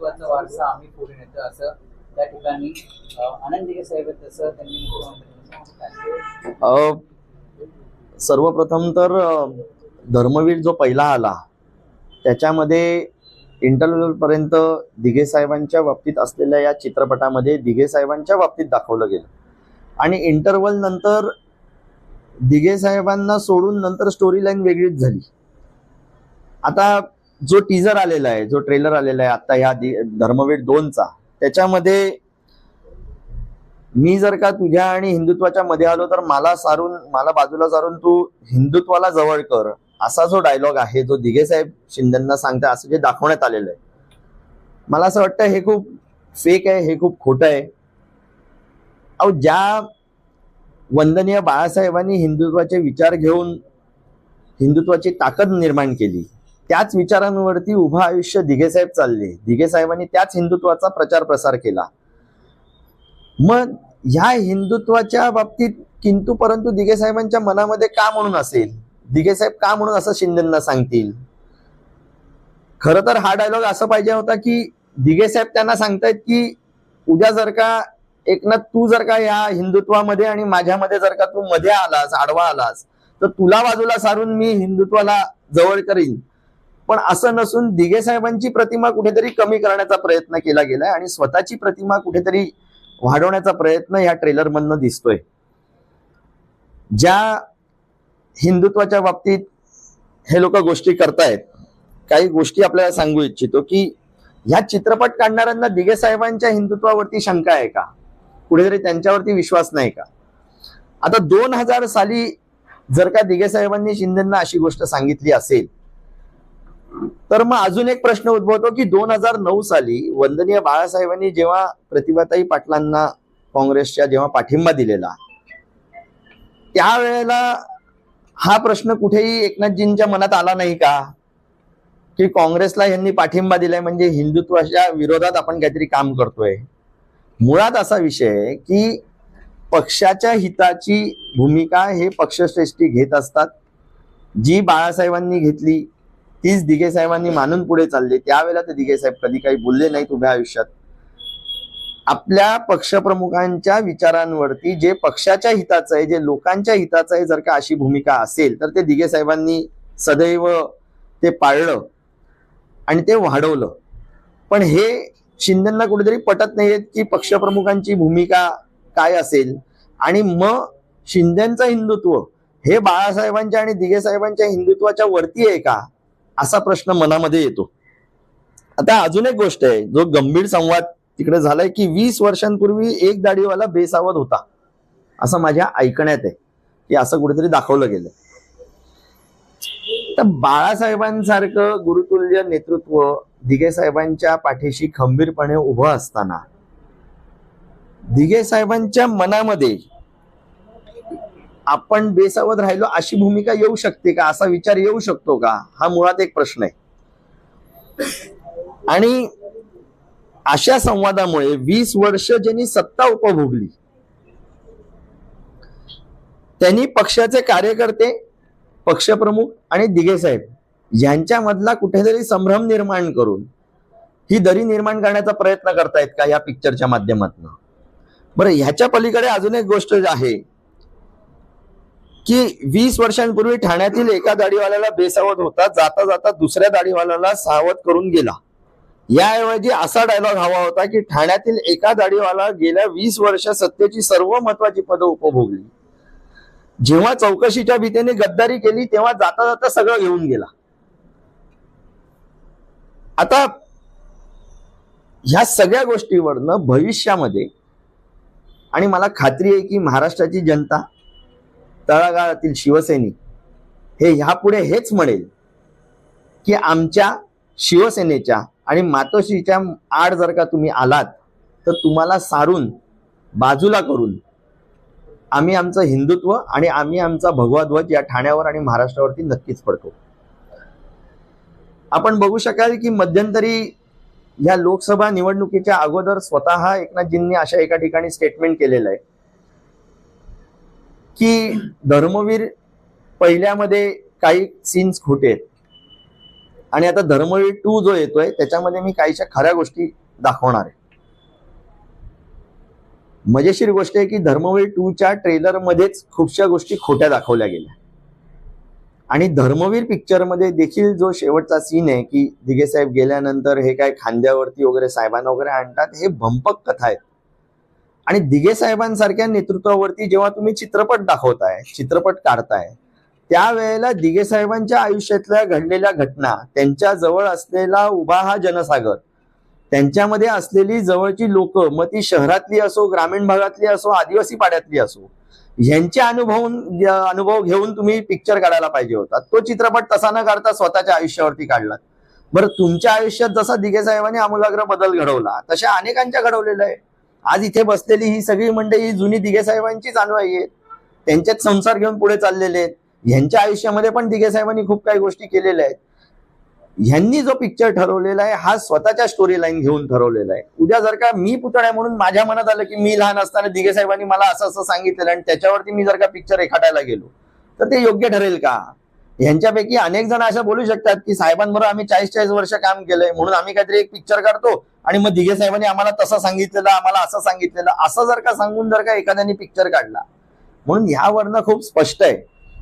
हिंदुत्वाचा वारसा आम्ही पुढे नेतो असं त्या ठिकाणी अं, साहेब तसं त्यांनी सर्वप्रथम तर धर्मवीर जो पहिला आला त्याच्यामध्ये इंटरव्ह्यू पर्यंत दिघे साहेबांच्या बाबतीत असलेल्या या चित्रपटामध्ये दिघे साहेबांच्या बाबतीत दाखवलं गेलं. आणि इंटरव्हल नंतर दिघे साहेबांना सोडून नंतर स्टोरी लाईन वेगळीच झाली. आता जो टीजर आलेला आहे जो ट्रेलर आलेला आहे आता ह्या धर्मवीर दोनचा त्याच्यामध्ये मी जर का तुझ्या आणि हिंदुत्वाच्या मध्ये आलो तर मला सारून मला बाजूला सारून तू हिंदुत्वाला जवळ कर असा जो डायलॉग आहे जो दिघे साहेब शिंदेना सांगता असं जे दाखवण्यात आलेलं आहे. मला असं वाटतं हे खूप फेक आहे हे खूप खोटं आहे. अहो ज्या वंदनीय बाळासाहेबांनी हिंदुत्वाचे विचार घेऊन हिंदुत्वाची ताकद निर्माण केली त्याच विचारांवरती उभं आयुष्य दिघे साहेब चालले. दिघे साहेबांनी त्याच हिंदुत्वाचा प्रचार प्रसार केला. मग ह्या हिंदुत्वाच्या बाबतीत किंतु परंतु दिघे साहेबांच्या मनामध्ये का म्हणून असेल? दिघे साहेब का म्हणून असं शिंदेना सांगतील? खर तर हा डायलॉग असं पाहिजे होता की दिघे साहेब त्यांना सांगतायत की उद्या जर का एकनाथ तू जर का या हिंदुत्वामध्ये आणि माझ्यामध्ये जर का तू मध्ये आलास आडवा आलास तर तुला बाजूला सारून मी हिंदुत्वाला जवळ करीन. पण असं नसून दिघे साहेबांची प्रतिमा कुठेतरी कमी करण्याचा प्रयत्न केला गेलाय आणि स्वतःची प्रतिमा कुठेतरी वाढवण्याचा प्रयत्न या ट्रेलर मधनं दिसतोय. ज्या हिंदुत्वाच्या बाबतीत हे लोक गोष्टी करतायत काही गोष्टी आपल्याला सांगू इच्छितो की ह्या चित्रपट काढणाऱ्यांना दिघे साहेबांच्या हिंदुत्वावरती शंका आहे का? कुठेतरी त्यांच्यावरती विश्वास नाही का? आता दोन हजार साली जर का दिघे साहेबांनी शिंदेना अशी गोष्ट सांगितली असेल तर मग अजून एक प्रश्न उद्भवतो की दोन हजार नऊ साली वंदनीय बाळासाहेबांनी जेव्हा प्रतिभाताई पाटलांना काँग्रेसच्या जेव्हा पाठिंबा दिलेला त्यावेळेला हा प्रश्न कुठेही एकनाथजींच्या मनात आला नाही का? की काँग्रेसला यांनी पाठिंबा दिलाय म्हणजे हिंदुत्वाच्या विरोधात आपण काहीतरी काम करतोय. मुळात असा विषय आहे की पक्षाच्या हिताची भूमिका हे पक्षश्रेष्ठी घेत असतात. जी बाळासाहेबांनी घेतली तीच दिघे साहेबांनी मानून पुढे चालले. त्यावेळेला ते दिघे साहेब कधी काही बोलले नाहीत उभ्या आयुष्यात. आपल्या पक्षप्रमुखांच्या विचारांवरती जे पक्षाच्या हिताचं आहे जे लोकांच्या हिताचं आहे जर का अशी भूमिका असेल तर ते दिघे साहेबांनी सदैव ते पाळलं आणि ते वाढवलं. पण हे शिंदेना कुठेतरी पटत नाहीयेत की पक्षप्रमुखांची भूमिका काय असेल. आणि मग शिंदेचं हिंदुत्व हे बाळासाहेबांच्या आणि दिघे साहेबांच्या हिंदुत्वाच्या वरती आहे का? असा प्रश्न मनामध्ये येतो. आता अजून एक गोष्ट आहे जो गंभीर संवाद तिकडे झालाय की वीस वर्षांपूर्वी एक दाढीवाला बेसावध होता. असं माझ्या ऐकण्यात आहे की असं कुठेतरी दाखवलं गेलं तर बाळासाहेबांसारखं गुरुतुल्य नेतृत्व दिघे साहेबांच्या पाठीशी खंबीरपणे उभं असताना दिघे साहेबांच्या मनामध्ये आपण बेसावध राहिलो अशी भूमिका येऊ शकते का? असा विचार येऊ शकतो का? हा मुळात एक प्रश्न आहे. आणि अशा संवादामुळे वीस वर्ष ज्यांनी सत्ता उपभोगली त्यांनी पक्षाचे कार्यकर्ते पक्षप्रमुख आणि दिघे साहेब यांच्यामधला कुठेतरी संभ्रम निर्माण करून ही दरी निर्माण करण्याचा प्रयत्न करतायत का या पिक्चरच्या माध्यमातून? बरं ह्याच्या पलीकडे अजून एक गोष्ट आहे. की वीस वर्षांपूर्वी ठाण्यातील एका दाढीवाल्याला बेसावत होता जाता जाता दुसऱ्या दाढीवाल्याला सावध करून गेला. याऐवजी असा डायलॉग हवा होता की ठाण्यातील एका दाढीवाला गेल्या वीस वर्ष सत्तेची सर्व महत्वाची पदं उपभोगली. जेव्हा चौकशीच्या भीतीने गद्दारी केली तेव्हा जाता जाता सगळं घेऊन गेला. आता ह्या सगळ्या गोष्टीवरनं भविष्यामध्ये आणि मला खात्री आहे की महाराष्ट्राची जनता तळागाळातील शिवसैनिक हे ह्यापुढे हेच म्हणेल की आमच्या शिवसेनेच्या आणि मातोश्रीच्या आड जर का तुम्ही आलात तर तुम्हाला सारून बाजूला करून आम्ही आमचं हिंदुत्व आणि आम्ही आमचा भगवा ध्वज या ठाण्यावर आणि महाराष्ट्रावरती नक्कीच पडतो. आपण बघू शकाल की मध्यंतरी या लोकसभा निवडणुकीच्या अगोदर स्वतः एकनाथजींनी अशा एका ठिकाणी स्टेटमेंट केलेलं आहे. की धर्मवीर पहिल्यामध्ये काही सीन्स खोटे आहेत. आणि आता धर्मवीर टू जो येतोय त्याच्यामध्ये मी काहीशा खऱ्या गोष्टी दाखवणार आहे. मजेशीर गोष्ट आहे की धर्मवीर टूच्या ट्रेलर मध्येच खूपशा गोष्टी खोट्या दाखवल्या गेल्या. आणि धर्मवीर पिक्चरमध्ये देखील जो शेवटचा सीन आहे की दिघे साहेब गेल्यानंतर हे काय खांद्यावरती वगैरे साहेबांना वगैरे आणतात हे भंपक कथा आहेत. आणि दिघे साहेबांसारख्या नेतृत्वावरती जेव्हा तुम्ही चित्रपट दाखवताय चित्रपट काढताय त्यावेळेला दिघे साहेबांच्या आयुष्यातल्या घडलेल्या घटना त्यांच्या जवळ असलेला उभा हा जनसागर त्यांच्यामध्ये असलेली जवळची लोक मग ती शहरातली असो ग्रामीण भागातली असो आदिवासी पाड्यातली असो यांचे अनुभव अनुभव घेऊन तुम्ही पिक्चर काढायला पाहिजे होता. तो चित्रपट तसा न काढता स्वतःच्या आयुष्यावरती काढला. बरं तुमच्या आयुष्यात जसा दिघे साहेबांनी आमूलाग्र बदल घडवला तशा अनेकांच्या घडवलेला आहे. आज इथे बसलेली ही सगळी मंडळी ही जुनी दिघे साहेबांचीच अनुयायी आहेत. त्यांच्यात संसार घेऊन पुढे चाललेले आहेत. ह्यांच्या आयुष्यामध्ये पण दिघे साहेबांनी खूप काही गोष्टी केलेल्या आहेत. ह्यांनी जो पिक्चर ठरवलेला आहे हा स्वतःच्या स्टोरी लाईन घेऊन ठरवलेला आहे. उद्या जर का मी पुतळा म्हणून माझ्या मनात आलं की मी लहान असताना दिघे साहेबांनी मला असं असं सांगितलेलं आणि त्याच्यावरती मी जर का पिक्चर रेखाटायला गेलो तर ते योग्य ठरेल का? यांच्यापैकी अनेक जण असं बोलू शकतात की साहेबांबरोबर आम्ही चाळीस चाळीस वर्ष काम केलंय म्हणून आम्ही काहीतरी एक पिक्चर काढतो. आणि मग दिघे साहेबांनी आम्हाला तसं सांगितलेलं आम्हाला असं सांगितलेलं असं जर का सांगून जर का एखाद्याने पिक्चर काढला. म्हणून ह्यावरनं खूप स्पष्ट आहे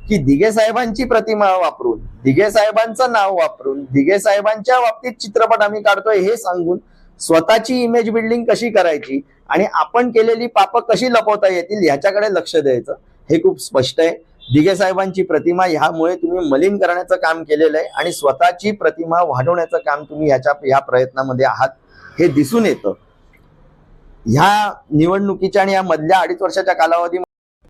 की दिघे साहेबांची प्रतिमा वापरून दिघे साहेबांचं नाव वापरून दिघे साहेबांच्या बाबतीत चित्रपट आम्ही काढतोय हे सांगून स्वतःची इमेज बिल्डिंग कशी करायची आणि आपण केलेली पापं कशी लपवता येतील ह्याच्याकडे लक्ष द्यायचं हे खूप स्पष्ट आहे. दिघे साहेबांची प्रतिमा ह्यामुळे तुम्ही मलिन करण्याचं काम केलेलं आहे आणि स्वतःची प्रतिमा वाढवण्याचं काम तुम्ही ह्याच्या ह्या प्रयत्नामध्ये आहात. हे दिसून येतं. ह्या निवडणुकीच्या आणि या मधल्या अडीच वर्षाच्या कालावधी